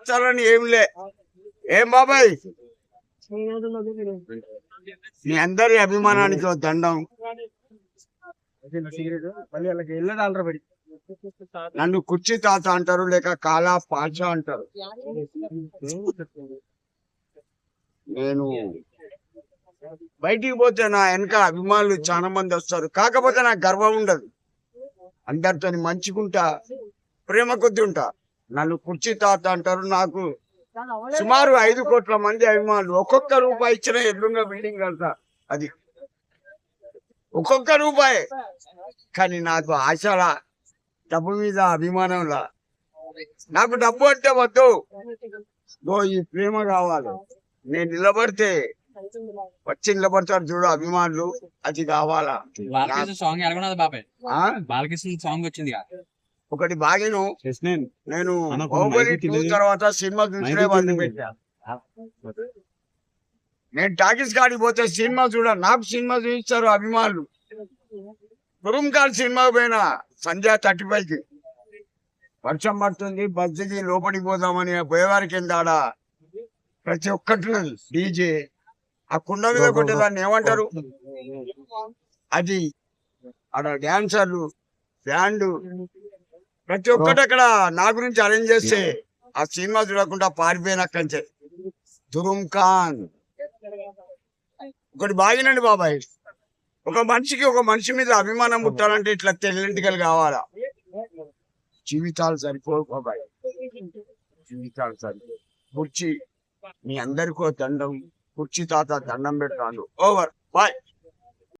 మార్చాలని ఏం లే. ఏం బాబాయ్? మీ అందరి అభిమానానికి దండం. నన్ను కుర్చీ తాత అంటారు లేక కాలా పాచ అంటారు. నేను బయటికి పోతే నా వెనక అభిమానులు చాలా మంది వస్తారు. కాకపోతే నాకు గర్వం ఉండదు. అందరితో మంచిగుంటా ప్రేమ కొద్ది ఉంటా. నన్ను కుర్చీ తాత అంటారు నాకు సుమారు ఐదు కోట్ల మంది అభిమానులు. ఒక్కొక్క రూపాయి ఇచ్చిన ఎల్లుంగ బిల్డింగ్ అంతా అది. ఒక్కొక్క రూపాయి. కానీ నాకు ఆశలా డబ్బు మీద అభిమానంలా నాకు డబ్బు అంటే వద్దు. ఓ ఈ ప్రేమ కావాలి. నేను నిలబడితే వచ్చి నిలబడతారు చూడు అభిమానులు. అది కావాలా? బాలకృష్ణ సాంగ్ బాబాయ్? ఆ? బాలకృష్ణ సాంగ్ వచ్చింది ఒకటి బాగాను నేను. తర్వాత సినిమా చూసే తెలియదు. పెట్టా. నేను టాకీస్ కాడికి పోతే సినిమా చూడ నాకు సినిమా చూపిస్తారు అభిమానులు. తురుంకాల్ సినిమా పోయినా సంధ్య థర్టీ ఫైవ్కి వర్షం పడుతుంది బస్సుకి లోపలికి పోదామని పోయేవారి కింద ఆడ ప్రతి ఒక్కటి డీజే. ఆ కుండ మీద కొట్టేదాన్ని ఏమంటారు? అది. ఆడ డాన్సర్లు బ్యాండ్. ప్రతి ఒక్కటి అక్కడ నా గురించి అరేంజ్ చేస్తే ఆ సినిమా చూడకుండా పారిపోయినక్కంచే దురుమ్ ఖాన్. ఒకటి బాగినండి బాబాయ్. ఒక మనిషికి ఒక మనిషి మీద అభిమానం పుట్టాలంటే ఇట్లా తెల్లంటికలు కావాలా? జీవితాలు సరిపోవు బాబాయ్. జీవితాలు సరిపోవు. కుర్చీ. మీ అందరికీ దండం. కుర్చీ తాత దండం పెడతాను ఓవర్. బాయ్.